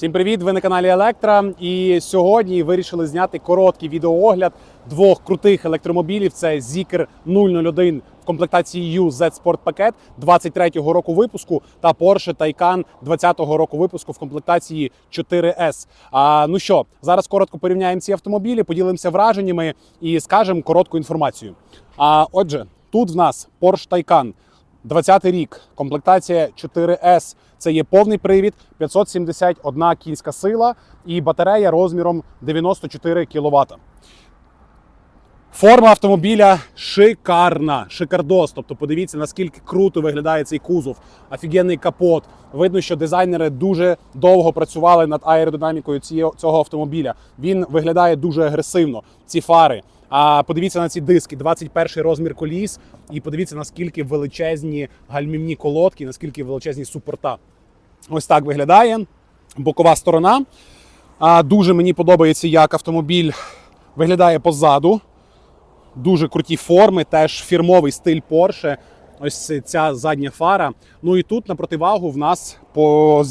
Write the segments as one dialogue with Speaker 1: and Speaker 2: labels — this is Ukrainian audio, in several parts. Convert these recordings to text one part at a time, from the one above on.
Speaker 1: Всім привіт! Ви на каналі Електра. І сьогодні вирішили зняти короткий відеоогляд двох крутих електромобілів. Це Zikr 001 в комплектації U Z Sport Packet 23-го року випуску та Porsche Taycan 20-го року випуску в комплектації 4S. А, ну що, зараз коротко порівняємо ці автомобілі, поділимося враженнями і скажемо коротку інформацію. А отже, тут в нас Porsche Taycan 20 рік, комплектація 4S. Це є повний привід, 571 кінська сила і батарея розміром 94 кВт. Форма автомобіля шикарна, шикардос. Тобто, подивіться, наскільки круто виглядає цей кузов, офігенний капот. Видно, що дизайнери дуже довго працювали над аеродинамікою цього автомобіля. Він виглядає дуже агресивно. Ці фари. А подивіться на ці диски, 21 розмір коліс, і подивіться, наскільки величезні гальмівні колодки, наскільки величезні супорта. Ось так виглядає бокова сторона. А, дуже мені подобається, як автомобіль виглядає позаду. Дуже круті форми, теж фірмовий стиль Porsche. Ось ця задня фара. Ну і тут на противагу в нас по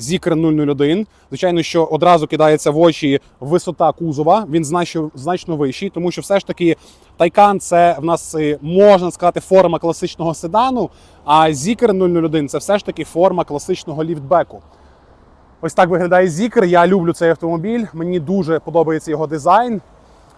Speaker 1: Zikr, Zikr 001. Звичайно, що одразу кидається в очі висота кузова. Він значно, значно вищий, тому що все ж таки Taycan це в нас е, можна сказати форма класичного седану. А Zikr 001 це все ж таки форма класичного ліфтбеку. Ось так виглядає Zikr. Я люблю цей автомобіль. Мені дуже подобається його дизайн.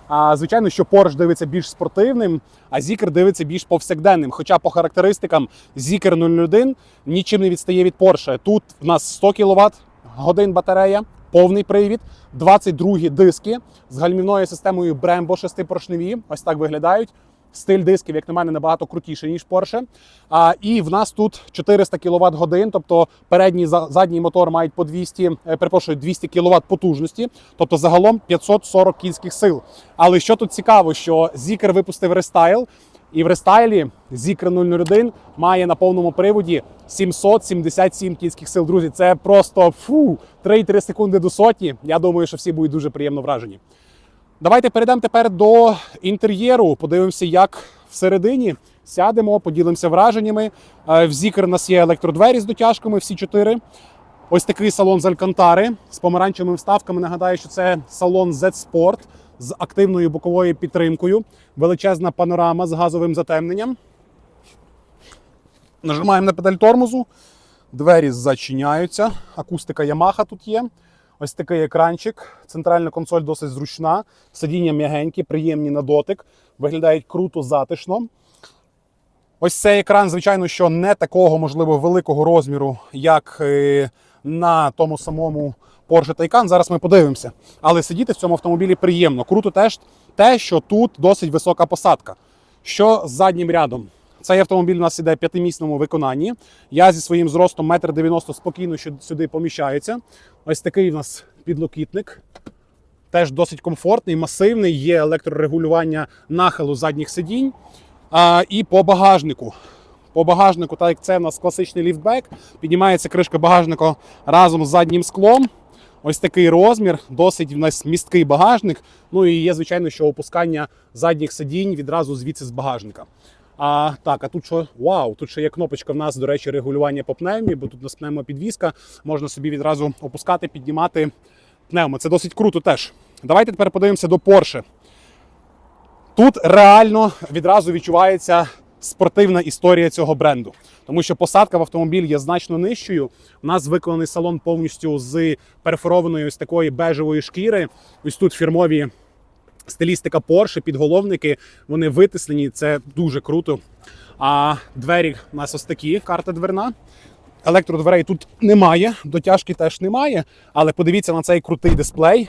Speaker 1: А, звичайно, що Порш дивиться більш спортивним, а Зікер дивиться більш повсякденним. Хоча по характеристикам Зікер 0,1 нічим не відстає від Порше. Тут в нас 100 кВт годин батарея, повний привід, 22 диски з гальмівною системою Brembo 6-поршневі. Ось так виглядають. Стиль дисків, як на мене, набагато крутіший, ніж Porsche. А, і в нас тут 400 кВт годин, тобто передній за- задній мотор мають по 200, е, перепрошую, 200 кВт потужності, тобто загалом 540 кінських сил. Але що тут цікаво, що Zikr випустив рестайл, і в рестайлі Zikr 001 має на повному приводі 777 кінських сил. Друзі, це просто фу, 3,3 секунди до сотні. Я думаю, що всі будуть дуже приємно вражені. Давайте перейдемо тепер до інтер'єру. Подивимося, як всередині. Сядемо, поділимося враженнями. Е, В Zikr у нас є електродвері з дотяжками, всі чотири. Ось такий салон з Алькантари з помаранчевими вставками. Нагадаю, що це салон Z Sport з активною боковою підтримкою. Величезна панорама з газовим затемненням. Нажимаємо на педаль тормозу. Двері зачиняються. Акустика Yamaha тут є. Ось такий екранчик. Центральна консоль досить зручна. Сидіння м'ягенькі, приємні на дотик. Виглядають круто, затишно. Ось цей екран, звичайно, що не такого, можливо, великого розміру, як е, на тому самому Porsche Taycan. Зараз ми подивимося. Але сидіти в цьому автомобілі приємно. Круто теж те, що тут досить висока посадка. Що з заднім рядом? Цей автомобіль у нас іде в п'ятимісному виконанні. Я зі своїм зростом 1,90 м спокійно сюди поміщаюся. Ось такий у нас підлокітник. Теж досить комфортний, масивний, є електрорегулювання нахилу задніх сидінь. А, і по багажнику. По багажнику, так як це в нас класичний ліфтбек, піднімається кришка багажника разом з заднім склом. Ось такий розмір, досить в нас місткий багажник. Ну і є, звичайно, що опускання задніх сидінь відразу звідси з багажника. А так, а тут що? Вау, тут ще є кнопочка в нас, до речі, регулювання по пневмі, бо тут у нас пневмопідвізка. Можна собі відразу опускати, піднімати пневмо. Це досить круто теж. Давайте тепер подивимося до Porsche. Тут реально відразу відчувається спортивна історія цього бренду, тому що посадка в автомобіль є значно нижчою. У нас виконаний салон повністю з перфорованої ось такої бежевої шкіри. Ось тут фірмові стилістика Porsche, підголовники, вони витиснені, це дуже круто. А двері у нас ось такі, карта дверна. Електродверей тут немає, дотяжки теж немає. Але подивіться на цей крутий дисплей.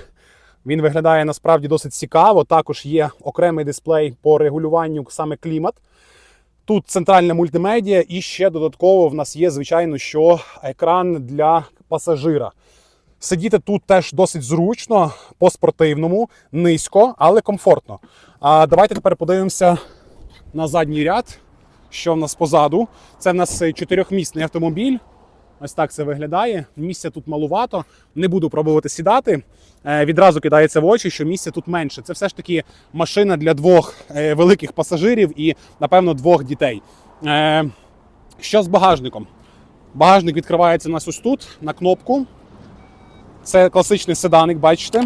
Speaker 1: Він виглядає насправді досить цікаво. Також є окремий дисплей по регулюванню саме клімат. Тут центральна мультимедіа, і ще додатково в нас є, звичайно, що екран для пасажира. Сидіти тут теж досить зручно, по-спортивному, низько, але комфортно. А давайте тепер подивимося на задній ряд, що в нас позаду. Це в нас е, чотирьохмісний автомобіль. Ось так це виглядає. Місця тут малувато. Не буду пробувати сідати. Е, Відразу кидається в очі, що місця тут менше. Це все ж таки машина для двох е, великих пасажирів і, напевно, двох дітей. Що з багажником? Багажник відкривається у нас ось тут на кнопку. Це класичний седаник, бачите.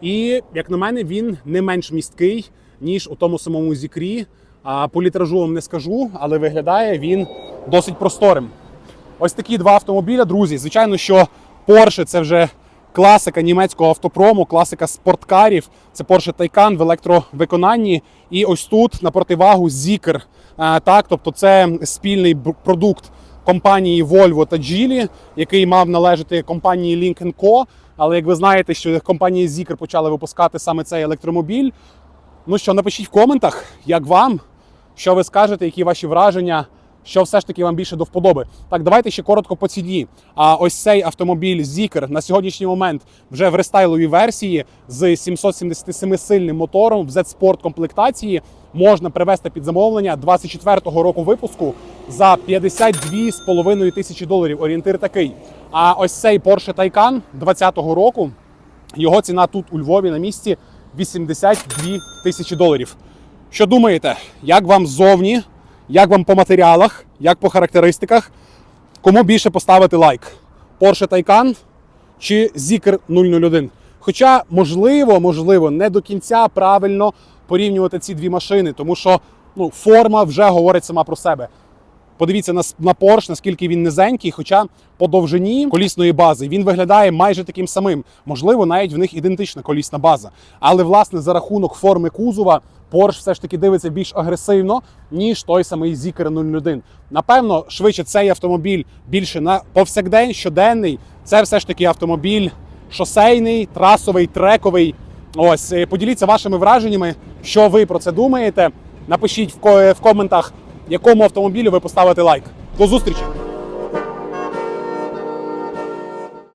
Speaker 1: І, як на мене, він не менш місткий, ніж у тому самому зікрі. А по літражу вам не скажу, але виглядає він досить просторим. Ось такі два автомобіля, друзі. Звичайно, що Porsche це вже класика німецького автопрому, класика спорткарів. Це Porsche Taycan в електровиконанні. І ось тут на противагу. Е, Так, тобто це спільний продукт компанії Volvo та Geely, який мав належати компанії Link Co. Але як ви знаєте, що компанії Zikr почали випускати саме цей електромобіль. Ну що, напишіть в коментах, як вам, що ви скажете, які ваші враження, що все ж таки вам більше до вподоби. Так, давайте ще коротко по ціні. А ось цей автомобіль Zikr на сьогоднішній момент вже в рестайловій версії з 777-сильним мотором в Z-Sport комплектації можна привезти під замовлення 24-го року випуску за 52,5 тисячі доларів. Орієнтир такий. А ось цей Porsche Taycan 20-го року. Його ціна тут у Львові на місці 82 тисячі доларів. Що думаєте, як вам ззовні, як вам по матеріалах, як по характеристиках? Кому більше поставити лайк? Porsche Taycan чи Zikr 001? Хоча, можливо, можливо, не до кінця правильно порівнювати ці дві машини, тому що ну, форма вже говорить сама про себе. Подивіться на, на Porsche, наскільки він низенький, хоча по довжині колісної бази він виглядає майже таким самим. Можливо, навіть в них ідентична колісна база. Але власне за рахунок форми кузова Porsche все ж таки дивиться більш агресивно, ніж той самий Zikr 01. Напевно, швидше цей автомобіль більше на повсякдень, щоденний. Це все ж таки автомобіль шосейний, трасовий, трековий. Ось е, поділіться вашими враженнями, що ви про це думаєте. Напишіть в коментах, якому автомобілю ви поставите лайк. До зустрічі!